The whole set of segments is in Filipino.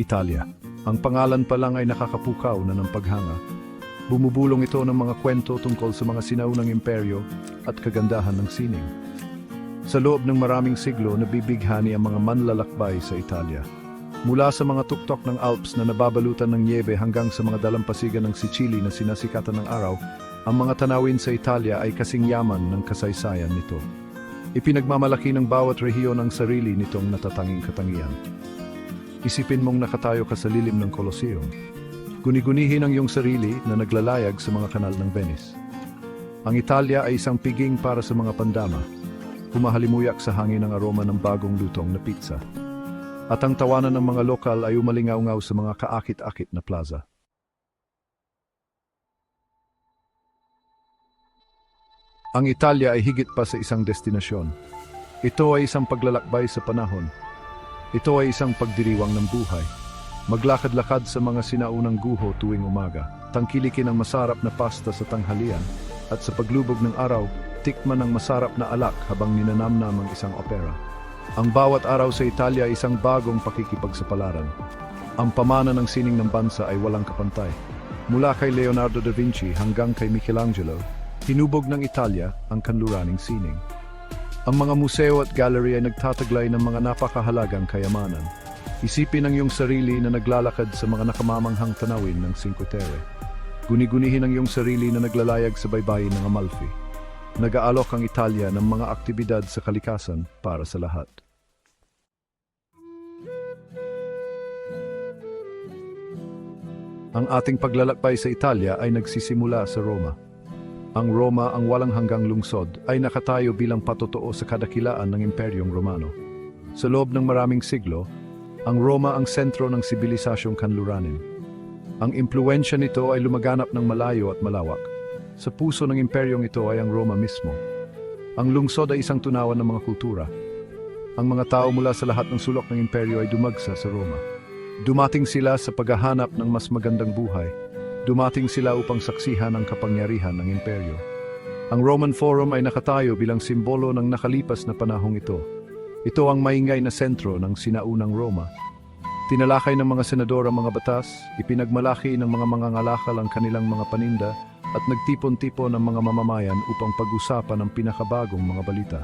Italia. Ang pangalan pa lang ay nakakapukaw na ng paghanga. Bumubulong ito ng mga kwento tungkol sa mga sinaunang imperyo at kagandahan ng sining. Sa loob ng maraming siglo, nabibighani ang mga manlalakbay sa Italia. Mula sa mga tuktok ng Alps na nababalutan ng niebe hanggang sa mga dalampasigan ng Sicily na sinasikatan ng araw, ang mga tanawin sa Italia ay kasing yaman ng kasaysayan nito. Ipinagmamalaki ng bawat rehiyon ang sarili nitong natatanging katangian. Isipin mong nakatayo ka sa lilim ng Colosseum. Guni-gunihin ang iyong sarili na naglalayag sa mga kanal ng Venice. Ang Italia ay isang piging para sa mga pandama. Humahalimuyak sa hangin ang aroma ng bagong lutong na pizza. At ang tawanan ng mga lokal ay umalingaw-ngaw sa mga kaakit-akit na plaza. Ang Italia ay higit pa sa isang destinasyon. Ito ay isang paglalakbay sa panahon. Ito ay isang pagdiriwang ng buhay. Maglakad-lakad sa mga sinaunang guho tuwing umaga. Tangkilikin ang masarap na pasta sa tanghalian. At sa paglubog ng araw, tikman ang masarap na alak habang ninanamnam ang isang opera. Ang bawat araw sa Italia ay isang bagong pakikipagsapalaran. Ang pamana ng sining ng bansa ay walang kapantay. Mula kay Leonardo da Vinci hanggang kay Michelangelo, hinubog ng Italia ang kanluraning sining. Ang mga museo at gallery ay nagtataglay ng mga napakahalagang kayamanan. Isipin ang iyong sarili na naglalakad sa mga nakamamanghang tanawin ng Cinque Terre. Guni-gunihin ang iyong sarili na naglalayag sa baybayin ng Amalfi. Nag-aalok ang Italia ng mga aktibidad sa kalikasan para sa lahat. Ang ating paglalakbay sa Italia ay nagsisimula sa Roma. Ang Roma, ang walang hanggang lungsod, ay nakatayo bilang patotoo sa kadakilaan ng Imperyong Romano. Sa loob ng maraming siglo, ang Roma ang sentro ng sibilisasyong kanluranin. Ang impluensya nito ay lumaganap ng malayo at malawak. Sa puso ng imperyong ito ay ang Roma mismo. Ang lungsod ay isang tunawan ng mga kultura. Ang mga tao mula sa lahat ng sulok ng imperyo ay dumagsa sa Roma. Dumating sila sa paghahanap ng mas magandang buhay. Dumating sila upang saksihan ang kapangyarihan ng imperyo. Ang Roman Forum ay nakatayo bilang simbolo ng nakalipas na panahong ito. Ito ang maingay na sentro ng sinaunang Roma. Tinalakay ng mga senador ang mga batas, ipinagmalaki ng mga mangangalakal ang kanilang mga paninda, at nagtipon-tipon ng mga mamamayan upang pag-usapan ang pinakabagong mga balita.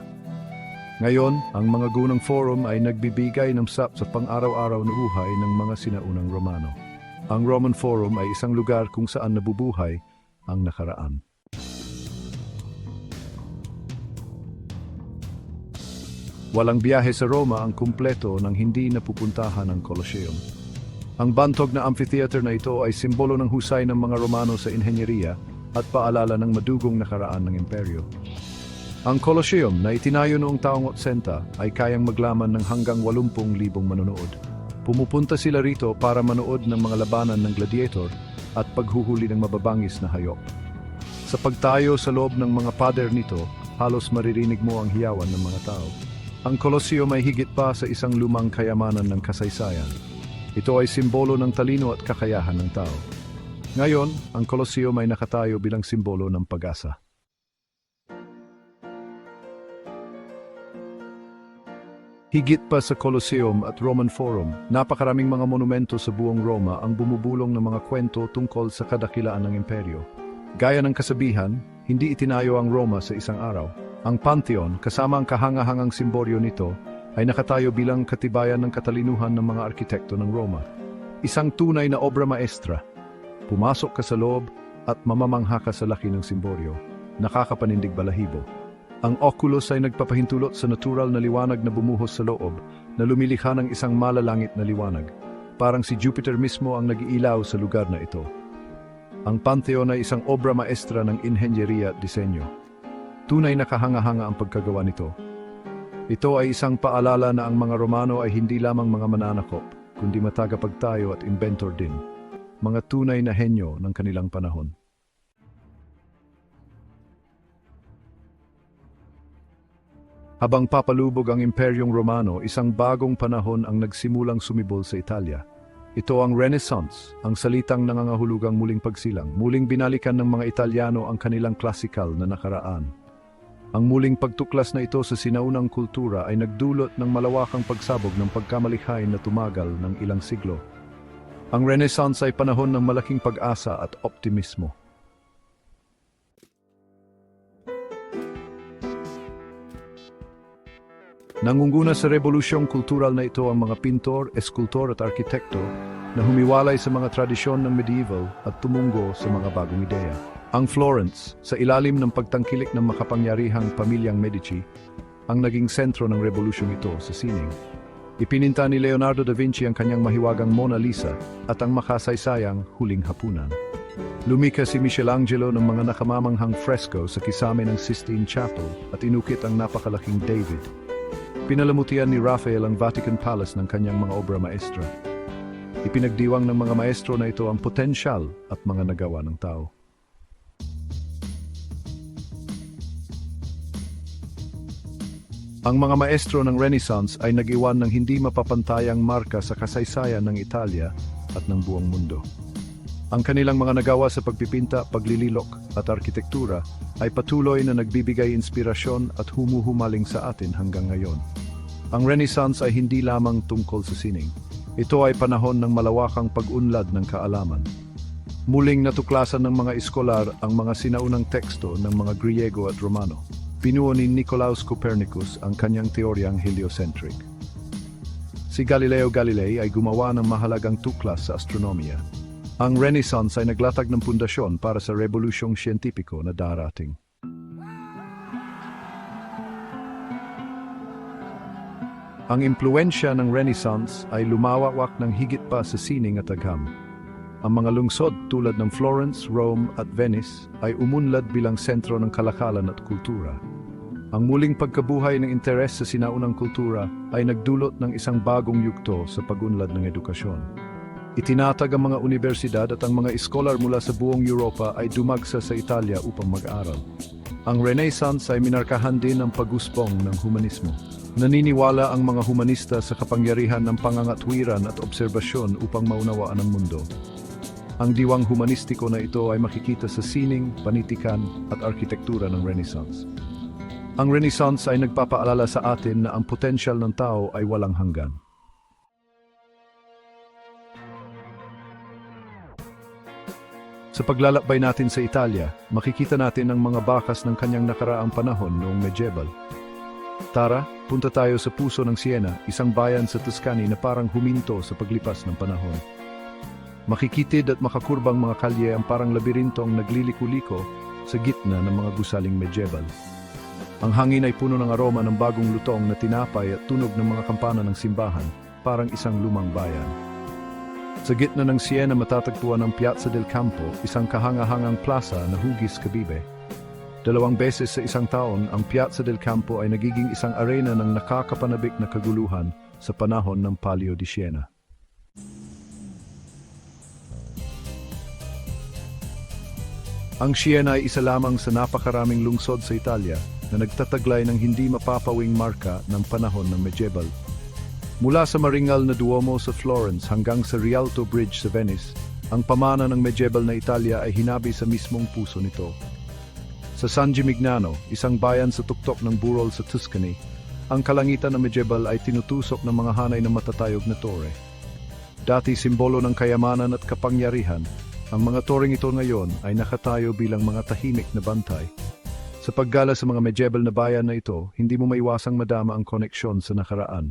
Ngayon, ang mga gunang forum ay nagbibigay ng sap sa pang-araw-araw na buhay ng mga sinaunang Romano. Ang Roman Forum ay isang lugar kung saan nabubuhay ang nakaraan. Walang biyahe sa Roma ang kumpleto ng hindi napupuntahan ng Colosseum. Ang bantog na amphitheater na ito ay simbolo ng husay ng mga Romano sa inhenyeriya at paalala ng madugong nakaraan ng imperyo. Ang Colosseum na itinayo noong taong 80 ay kayang maglaman ng hanggang 80,000 manonood. Pumupunta sila rito para manood ng mga labanan ng gladiator at paghuhuli ng mababangis na hayop. Sa pagtayo sa loob ng mga pader nito, halos maririnig mo ang hiyawan ng mga tao. Ang Colosseum ay higit pa sa isang lumang kayamanan ng kasaysayan. Ito ay simbolo ng talino at kakayahan ng tao. Ngayon, ang Colosseum ay nakatayo bilang simbolo ng pag-asa. Higit pa sa Colosseum at Roman Forum, napakaraming mga monumento sa buong Roma ang bumubulong ng mga kwento tungkol sa kadakilaan ng imperyo. Gaya ng kasabihan, hindi itinayo ang Roma sa isang araw. Ang Pantheon, kasama ang kahangahangang simboryo nito, ay nakatayo bilang katibayan ng katalinuhan ng mga arkitekto ng Roma. Isang tunay na obra maestra. Pumasok ka sa loob at mamamangha ka sa laki ng simboryo. Nakakapanindig balahibo. Ang oculus ay nagpapahintulot sa natural na liwanag na bumuhos sa loob na lumilikha ng isang malalangit na liwanag. Parang si Jupiter mismo ang nag-iilaw sa lugar na ito. Ang Pantheon ay isang obra maestra ng inhenyeriya at disenyo. Tunay na kahanga-hanga ang pagkagawa nito. Ito ay isang paalala na ang mga Romano ay hindi lamang mga mananakop, kundi matagapagtayo at inventor din. Mga tunay na henyo ng kanilang panahon. Habang papalubog ang Imperyong Romano, isang bagong panahon ang nagsimulang sumibol sa Italia. Ito ang Renaissance, ang salitang nangangahulugang muling pagsilang, muling binalikan ng mga Italyano ang kanilang klasikal na nakaraan. Ang muling pagtuklas na ito sa sinaunang kultura ay nagdulot ng malawakang pagsabog ng pagkamalikhain na tumagal ng ilang siglo. Ang Renaissance ay panahon ng malaking pag-asa at optimismo. Nangunguna sa revolusyong kultural na ito ang mga pintor, eskultor at arkitekto na humiwalay sa mga tradisyon ng medieval at tumungo sa mga bagong ideya. Ang Florence, sa ilalim ng pagtangkilik ng makapangyarihang pamilyang Medici, ang naging sentro ng revolusyong ito sa sining. Ipininta ni Leonardo da Vinci ang kanyang mahiwagang Mona Lisa at ang makasaysayang Huling Hapunan. Lumika si Michelangelo ng mga nakamamanghang fresco sa kisame ng Sistine Chapel at inukit ang napakalaking David. Pinalamutian ni Raphael ang Vatican Palace ng kanyang mga obra maestra. Ipinagdiwang ng mga maestro na ito ang potensyal at mga nagawa ng tao. Ang mga maestro ng Renaissance ay nag-iwan ng hindi mapapantayang marka sa kasaysayan ng Italia at ng buong mundo. Ang kanilang mga nagawa sa pagpipinta, paglililok at arkitektura ay patuloy na nagbibigay inspirasyon at humuhumaling sa atin hanggang ngayon. Ang Renaissance ay hindi lamang tungkol sa sining. Ito ay panahon ng malawakang pag-unlad ng kaalaman. Muling natuklasan ng mga eskolar ang mga sinaunang teksto ng mga Griego at Romano. Pinuo ni Nicolaus Copernicus ang kanyang teoryang heliocentric. Si Galileo Galilei ay gumawa ng mahalagang tuklas sa astronomiya. Ang Renaissance ay naglatag ng pundasyon para sa revolusyong siyentipiko na darating. Ang impluensya ng Renaissance ay lumawak ng higit pa sa sining at agham. Ang mga lungsod tulad ng Florence, Rome at Venice ay umunlad bilang sentro ng kalakalan at kultura. Ang muling pagkabuhay ng interes sa sinaunang kultura ay nagdulot ng isang bagong yugto sa pagunlad ng edukasyon. Itinatag ang mga universidad at ang mga iskolar mula sa buong Europa ay dumagsa sa Italia upang mag-aral. Ang Renaissance ay minarkahan din ng pagusbong ng humanismo. Naniniwala ang mga humanista sa kapangyarihan ng pangangatwiran at obserbasyon upang maunawaan ang mundo. Ang diwang humanistiko na ito ay makikita sa sining, panitikan at arkitektura ng Renaissance. Ang Renaissance ay nagpapaalala sa atin na ang potensyal ng tao ay walang hanggan. Sa paglalakbay natin sa Italia, makikita natin ang mga bakas ng kanyang nakaraang panahon noong medieval. Tara, punta tayo sa puso ng Siena, isang bayan sa Tuscany na parang huminto sa paglipas ng panahon. Makikitid at makakurbang mga kalye ang parang labirintong nagliliko-liko sa gitna ng mga gusaling medieval. Ang hangin ay puno ng aroma ng bagong lutong na tinapay at tunog ng mga kampana ng simbahan, parang isang lumang bayan. Sa gitna ng Siena matatagpuan ang Piazza del Campo, isang kahangahangang plaza na hugis kabibe. Dalawang beses sa isang taon, ang Piazza del Campo ay nagiging isang arena ng nakakapanabik na kaguluhan sa panahon ng Palio di Siena. Ang Siena ay isa lamang sa napakaraming lungsod sa Italia na nagtataglay ng hindi mapapawing marka ng panahon ng medieval. Mula sa maringal na Duomo sa Florence hanggang sa Rialto Bridge sa Venice, ang pamana ng medieval na Italia ay hinabi sa mismong puso nito. Sa San Gimignano, isang bayan sa tuktok ng Burol sa Tuscany, ang kalangitan ng medieval ay tinutusok ng mga hanay ng matatayog na tore. Dati simbolo ng kayamanan at kapangyarihan, ang mga toreng ito ngayon ay nakatayo bilang mga tahimik na bantay. Sa paggala sa mga medieval na bayan na ito, hindi mo maiwasang madama ang koneksyon sa nakaraan.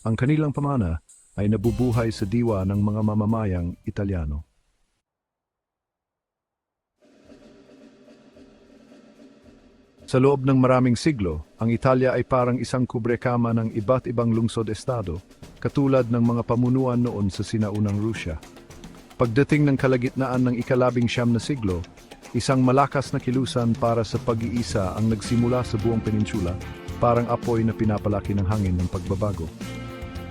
Ang kanilang pamana ay nabubuhay sa diwa ng mga mamamayang Italiano. Sa loob ng maraming siglo, ang Italia ay parang isang kubrekama ng iba't ibang lungsod-estado, katulad ng mga pamunuan noon sa sinaunang Rusya. Pagdating ng kalagitnaan ng ikalabing siyam na siglo, isang malakas na kilusan para sa pag-iisa ang nagsimula sa buong peninsula, parang apoy na pinapalaki ng hangin ng pagbabago.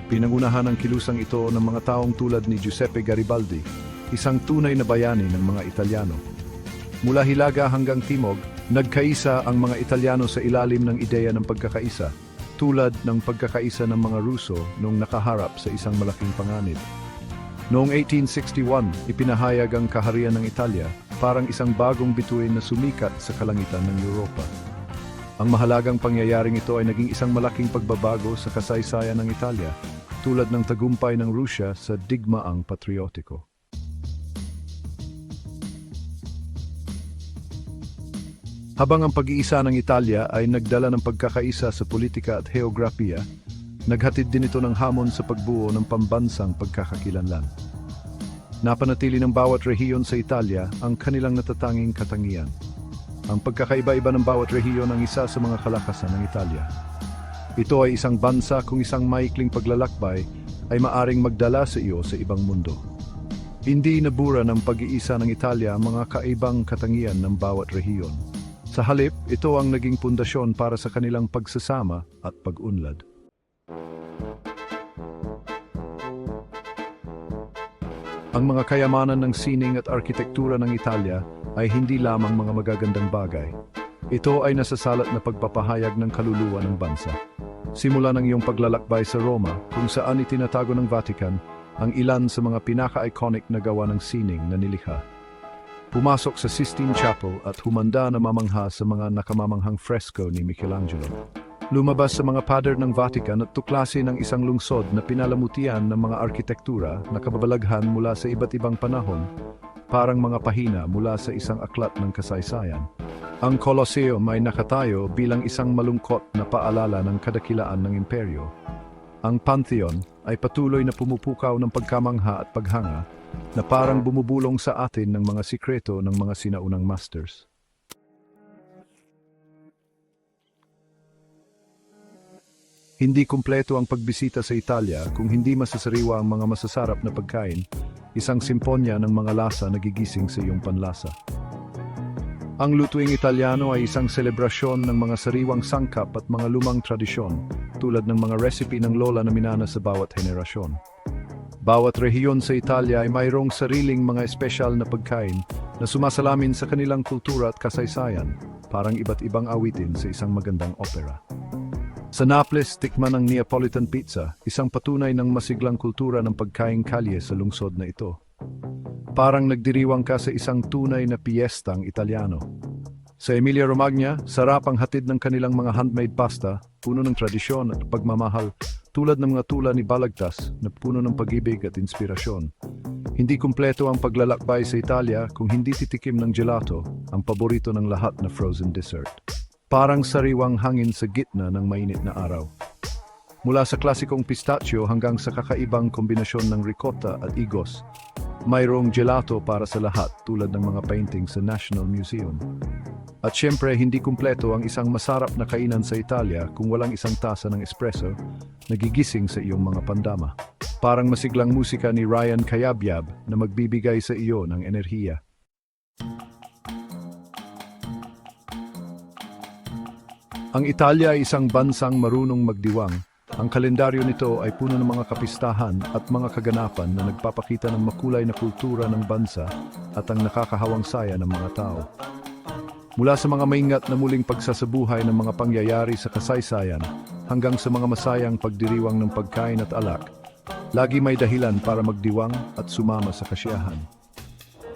Pinangunahan ang kilusang ito ng mga taong tulad ni Giuseppe Garibaldi, isang tunay na bayani ng mga Italiano. Mula Hilaga hanggang Timog, nagkaisa ang mga Italiano sa ilalim ng ideya ng pagkakaisa, tulad ng pagkakaisa ng mga Ruso noong nakaharap sa isang malaking panganib. Noong 1861, ipinahayag ang kaharian ng Italia parang isang bagong bituin na sumikat sa kalangitan ng Europa. Ang mahalagang pangyayaring ito ay naging isang malaking pagbabago sa kasaysayan ng Italia, tulad ng tagumpay ng Rusya sa digmaang patriotiko. Habang ang pag-iisa ng Italia ay nagdala ng pagkakaisa sa politika at heograpiya, naghatid din ito ng hamon sa pagbuo ng pambansang pagkakakilanlan. Napanatili ng bawat rehiyon sa Italia ang kanilang natatanging katangian. Ang pagkakaiba-iba ng bawat rehiyon ang isa sa mga kalakasan ng Italia. Ito ay isang bansa kung isang maikling paglalakbay ay maaring magdala sa iyo sa ibang mundo. Hindi nabura ng pag-iisa ng Italia ang mga kaibang katangian ng bawat rehiyon. Sa halip, ito ang naging pundasyon para sa kanilang pagsasama at pag-unlad. Ang mga kayamanan ng sining at arkitektura ng Italia ay hindi lamang mga magagandang bagay. Ito ay nasasalat na pagpapahayag ng kaluluwa ng bansa. Simula ng iyong paglalakbay sa Roma, kung saan itinatago ng Vatican ang ilan sa mga pinaka-iconic na gawa ng sining na nilikha. Pumasok sa Sistine Chapel at humanda na mamangha sa mga nakamamanghang fresko ni Michelangelo. Lumabas sa mga pader ng Vatican at tuklasin ng isang lungsod na pinalamutian ng mga arkitektura na kababalaghan mula sa iba't ibang panahon, parang mga pahina mula sa isang aklat ng kasaysayan. Ang Colosseum ay nakatayo bilang isang malungkot na paalala ng kadakilaan ng imperyo. Ang Pantheon ay patuloy na pumupukaw ng pagkamangha at paghanga na parang bumubulong sa atin ng mga sikreto ng mga sinaunang masters. Hindi kumpleto ang pagbisita sa Italia kung hindi masasariwa ang mga masasarap na pagkain, isang simponya ng mga lasa na gigising sa iyong panlasa. Ang lutuing Italiano ay isang selebrasyon ng mga sariwang sangkap at mga lumang tradisyon, tulad ng mga recipe ng lola na minana sa bawat henerasyon. Bawat rehiyon sa Italia ay mayroong sariling mga espesyal na pagkain na sumasalamin sa kanilang kultura at kasaysayan, parang iba't ibang awitin sa isang magandang opera. Sa Naples, tikman ang Neapolitan pizza, isang patunay ng masiglang kultura ng pagkaing kalye sa lungsod na ito. Parang nagdiriwang ka sa isang tunay na piyestang Italiano. Sa Emilia Romagna, sarap ang hatid ng kanilang mga handmade pasta, puno ng tradisyon at pagmamahal, tulad ng mga tula ni Balagtas na puno ng pag-ibig at inspirasyon. Hindi kumpleto ang paglalakbay sa Italia kung hindi titikim ng gelato, ang paborito ng lahat na frozen dessert. Parang sariwang hangin sa gitna ng mainit na araw. Mula sa klasikong pistachio hanggang sa kakaibang kombinasyon ng ricotta at igos, mayroong gelato para sa lahat tulad ng mga painting sa National Museum. At syempre, hindi kumpleto ang isang masarap na kainan sa Italia kung walang isang tasa ng espresso na gigising sa iyong mga pandama. Parang masiglang musika ni Ryan Kayabyab na magbibigay sa iyo ng enerhiya. Ang Italia ay isang bansang marunong magdiwang. Ang kalendaryo nito ay puno ng mga kapistahan at mga kaganapan na nagpapakita ng makulay na kultura ng bansa at ang nakakahawang saya ng mga tao. Mula sa mga maingat na muling pagsasabuhay ng mga pangyayari sa kasaysayan hanggang sa mga masayang pagdiriwang ng pagkain at alak, lagi may dahilan para magdiwang at sumama sa kasiyahan.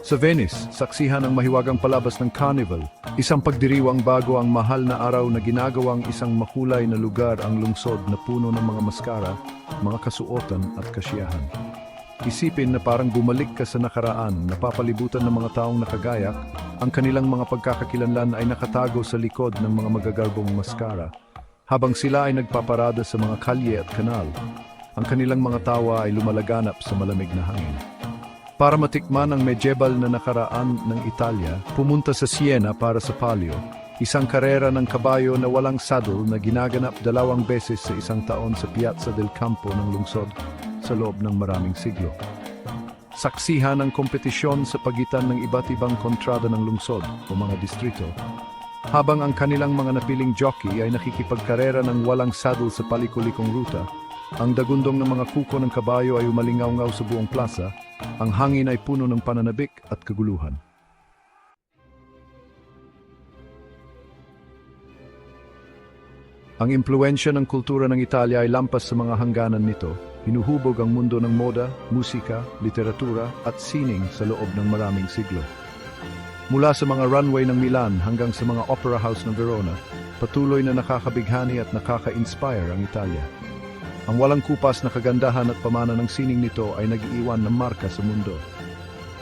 Sa Venice, saksihan ang mahiwagang palabas ng Carnival, isang pagdiriwang bago ang mahal na araw na ginagawang isang makulay na lugar ang lungsod na puno ng mga maskara, mga kasuotan at kasiyahan. Isipin na parang bumalik ka sa nakaraan, napapalibutan ng mga taong nakagayak, ang kanilang mga pagkakakilanlan ay nakatago sa likod ng mga magagarbong maskara, habang sila ay nagpaparada sa mga kalye at kanal. Ang kanilang mga tawa ay lumalaganap sa malamig na hangin. Para matikman ang medieval na nakaraan ng Italia, pumunta sa Siena para sa palio, isang karera ng kabayo na walang saddle na ginaganap dalawang beses sa isang taon sa Piazza del Campo ng lungsod sa loob ng maraming siglo. Saksihan ang kompetisyon sa pagitan ng iba't ibang kontrada ng lungsod o mga distrito, habang ang kanilang mga napiling jockey ay nakikipagkarera ng walang saddle sa palikulikong ruta, ang dagundong ng mga kuko ng kabayo ay umalingaw-ngaw sa buong plaza, ang hangin ay puno ng pananabik at kaguluhan. Ang impluensya ng kultura ng Italia ay lampas sa mga hangganan nito, hinuhubog ang mundo ng moda, musika, literatura at sining sa loob ng maraming siglo. Mula sa mga runway ng Milan hanggang sa mga opera house ng Verona, patuloy na nakakabighani at nakaka-inspire ang Italia. Ang walang kupas na kagandahan at pamana ng sining nito ay nag-iwan ng marka sa mundo.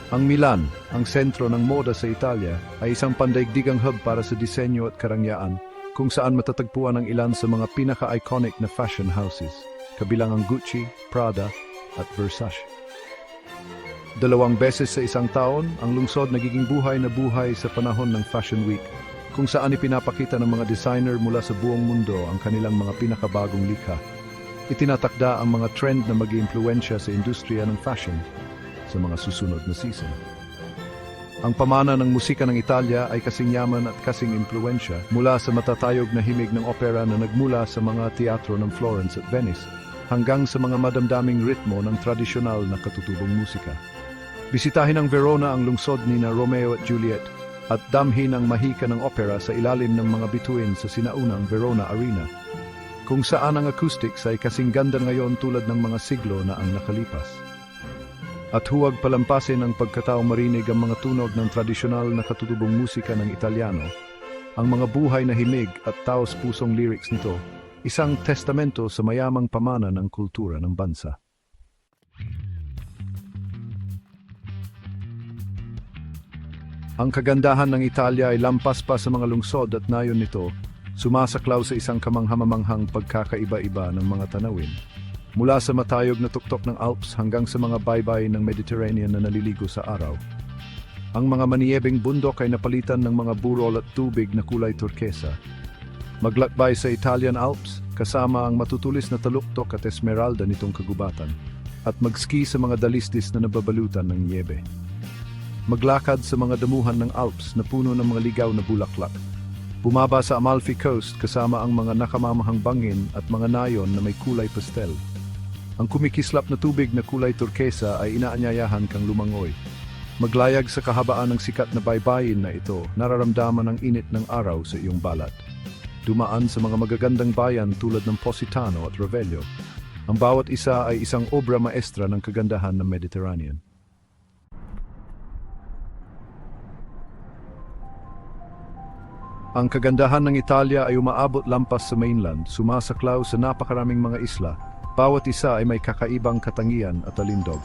Ang Milan, ang sentro ng moda sa Italia, ay isang pandaigdigang hub para sa disenyo at karangyaan kung saan matatagpuan ang ilan sa mga pinaka-iconic na fashion houses, kabilang ang Gucci, Prada at Versace. Dalawang beses sa isang taon, ang lungsod nagiging buhay na buhay sa panahon ng Fashion Week, kung saan ipinapakita ng mga designer mula sa buong mundo ang kanilang mga pinakabagong likha. Itinatakda ang mga trend na mag sa industriya ng fashion sa mga susunod na season. Ang pamana ng musika ng Italia ay kasing yaman at kasing impluensya mula sa matatayog na himig ng opera na nagmula sa mga teatro ng Florence at Venice hanggang sa mga madamdaming ritmo ng tradisyonal na katutubong musika. Bisitahin ang Verona ang lungsod ni na Romeo at Juliet at damhin ang mahika ng opera sa ilalim ng mga bituin sa sinaunang Verona Arena, kung saan ang acoustics ay kasing ganda ngayon tulad ng mga siglo na ang nakalipas. At huwag palampasin ang pagkataong marinig ang mga tunog ng tradisyonal na katutubong musika ng Italiano, ang mga buhay na himig at taos-pusong lyrics nito, isang testamento sa mayamang pamana ng kultura ng bansa. Ang kagandahan ng Italia ay lampas pa sa mga lungsod at nayon nito, sumasaklaw sa isang kamanghamamaghang pagkakaiba-iba ng mga tanawin. Mula sa matayog na tuktok ng Alps hanggang sa mga baybay ng Mediterranean na naliligo sa araw. Ang mga maniyebeng bundok ay napalitan ng mga burol at tubig na kulay turkesa. Maglakbay sa Italian Alps, kasama ang matutulis na taluktok at esmeralda nitong kagubatan, at magski sa mga dalisdis na nababalutan ng niebe maglakad sa mga damuhan ng Alps na puno ng mga ligaw na bulaklak. Bumaba sa Amalfi Coast kasama ang mga nakamamahang bangin at mga nayon na may kulay pastel. Ang kumikislap na tubig na kulay turkesa ay inaanyayahan kang lumangoy. Maglayag sa kahabaan ng sikat na baybayin na ito, nararamdaman ang init ng araw sa iyong balat. Dumaan sa mga magagandang bayan tulad ng Positano at Revello. Ang bawat isa ay isang obra maestra ng kagandahan ng Mediterranean. Ang kagandahan ng Italia ay umaabot lampas sa mainland, sumasaklaw sa napakaraming mga isla. Bawat isa ay may kakaibang katangian at alindog.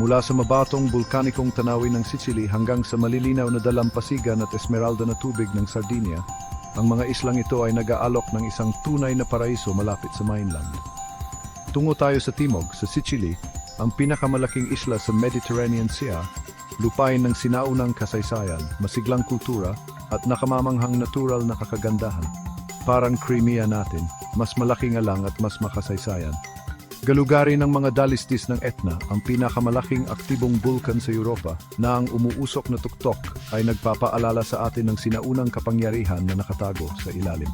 Mula sa mabatong bulkanikong tanawin ng Sicily hanggang sa malilinaw na dalampasigan at esmeralda na tubig ng Sardinia, ang mga islang ito ay nag-aalok ng isang tunay na paraiso malapit sa mainland. Tungo tayo sa timog, sa Sicily, ang pinakamalaking isla sa Mediterranean Sea, lupain ng sinaunang kasaysayan, masiglang kultura, at nakamamanghang natural na kakagandahan. Parang Crimea natin, mas malaki nga lang at mas makasaysayan. Galugari ng mga dalistis ng Etna, ang pinakamalaking aktibong bulkan sa Europa, na ang umuusok na tuktok ay nagpapaalala sa atin ng sinaunang kapangyarihan na nakatago sa ilalim.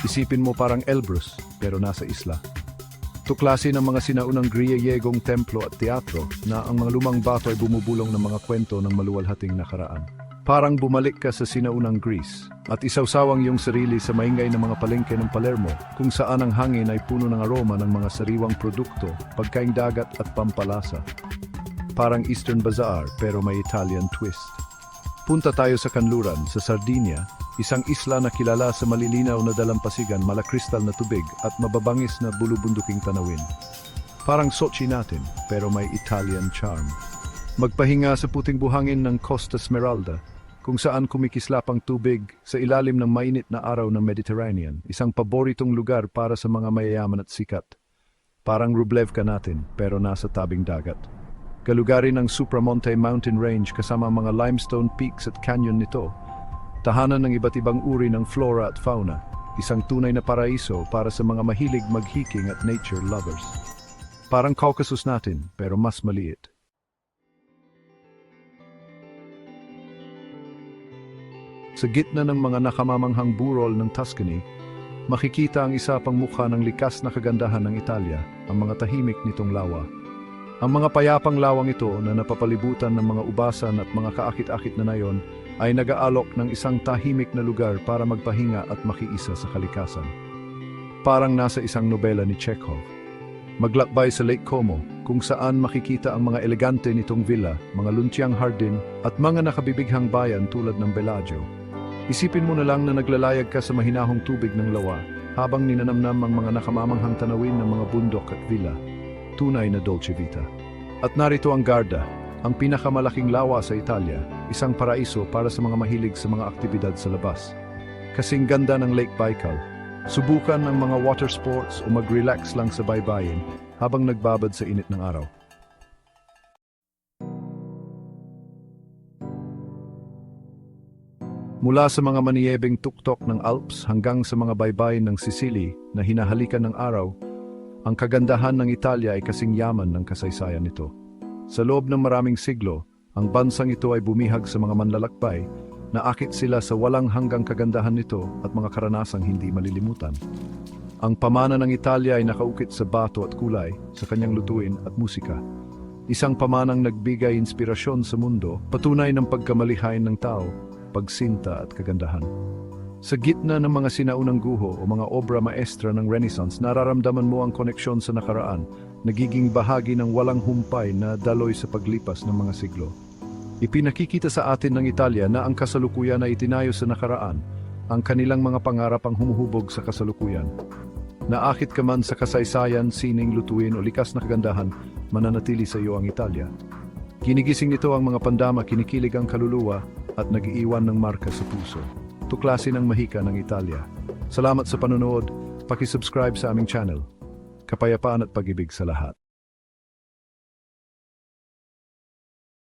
Isipin mo parang Elbrus, pero nasa isla. Tuklasin ng mga sinaunang Griegong templo at teatro na ang mga lumang bato ay bumubulong ng mga kwento ng maluwalhating nakaraan. Parang bumalik ka sa sinaunang Greece at isawsawang yung sarili sa maingay ng mga palengke ng Palermo kung saan ang hangin ay puno ng aroma ng mga sariwang produkto, pagkaing dagat at pampalasa. Parang Eastern Bazaar pero may Italian twist. Punta tayo sa Kanluran, sa Sardinia, isang isla na kilala sa malilinaw na dalampasigan, malakristal na tubig at mababangis na bulubunduking tanawin. Parang Sochi natin pero may Italian charm. Magpahinga sa puting buhangin ng Costa Smeralda kung saan kumikislap ang tubig sa ilalim ng mainit na araw ng Mediterranean, isang paboritong lugar para sa mga mayayaman at sikat. Parang Rublevka natin, pero nasa tabing dagat. Galugarin ng Supramonte Mountain Range kasama mga limestone peaks at canyon nito. Tahanan ng iba't ibang uri ng flora at fauna, isang tunay na paraiso para sa mga mahilig maghiking at nature lovers. Parang Caucasus natin, pero mas maliit. Sa gitna ng mga nakamamanghang burol ng Tuscany, makikita ang isa pang mukha ng likas na kagandahan ng Italia, ang mga tahimik nitong lawa. Ang mga payapang lawang ito na napapalibutan ng mga ubasan at mga kaakit-akit na nayon ay nag-aalok ng isang tahimik na lugar para magpahinga at makiisa sa kalikasan. Parang nasa isang nobela ni Chekhov. Maglakbay sa Lake Como, kung saan makikita ang mga elegante nitong villa, mga luntiang hardin at mga nakabibighang bayan tulad ng Bellagio. Isipin mo na lang na naglalayag ka sa mahinahong tubig ng lawa habang ninanamnam ang mga nakamamanghang tanawin ng mga bundok at villa. Tunay na Dolce Vita. At narito ang Garda, ang pinakamalaking lawa sa Italia, isang paraiso para sa mga mahilig sa mga aktibidad sa labas. Kasing ganda ng Lake Baikal, subukan ng mga water sports o mag-relax lang sa baybayin habang nagbabad sa init ng araw. Mula sa mga maniyebeng tuktok ng Alps hanggang sa mga baybayin ng Sicily na hinahalikan ng araw, ang kagandahan ng Italia ay kasing yaman ng kasaysayan nito. Sa loob ng maraming siglo, ang bansang ito ay bumihag sa mga manlalakbay na akit sila sa walang hanggang kagandahan nito at mga karanasang hindi malilimutan. Ang pamana ng Italia ay nakaukit sa bato at kulay, sa kanyang lutuin at musika. Isang pamanang nagbigay inspirasyon sa mundo, patunay ng pagkamalihain ng tao, pagsinta at kagandahan. Sa gitna ng mga sinaunang guho o mga obra maestra ng Renaissance, nararamdaman mo ang koneksyon sa nakaraan, nagiging bahagi ng walang humpay na daloy sa paglipas ng mga siglo. Ipinakikita sa atin ng Italia na ang kasalukuyan ay itinayo sa nakaraan, ang kanilang mga pangarap ang humuhubog sa kasalukuyan. Naakit ka man sa kasaysayan, sining, lutuin o likas na kagandahan, mananatili sa iyo ang Italia. Kinigising nito ang mga pandama, kinikilig ang kaluluwa at nag-iiwan ng marka sa puso. Tuklasin ang mahika ng Italia. Salamat sa panonood, pakisubscribe sa aming channel. Kapayapaan at pag-ibig sa lahat.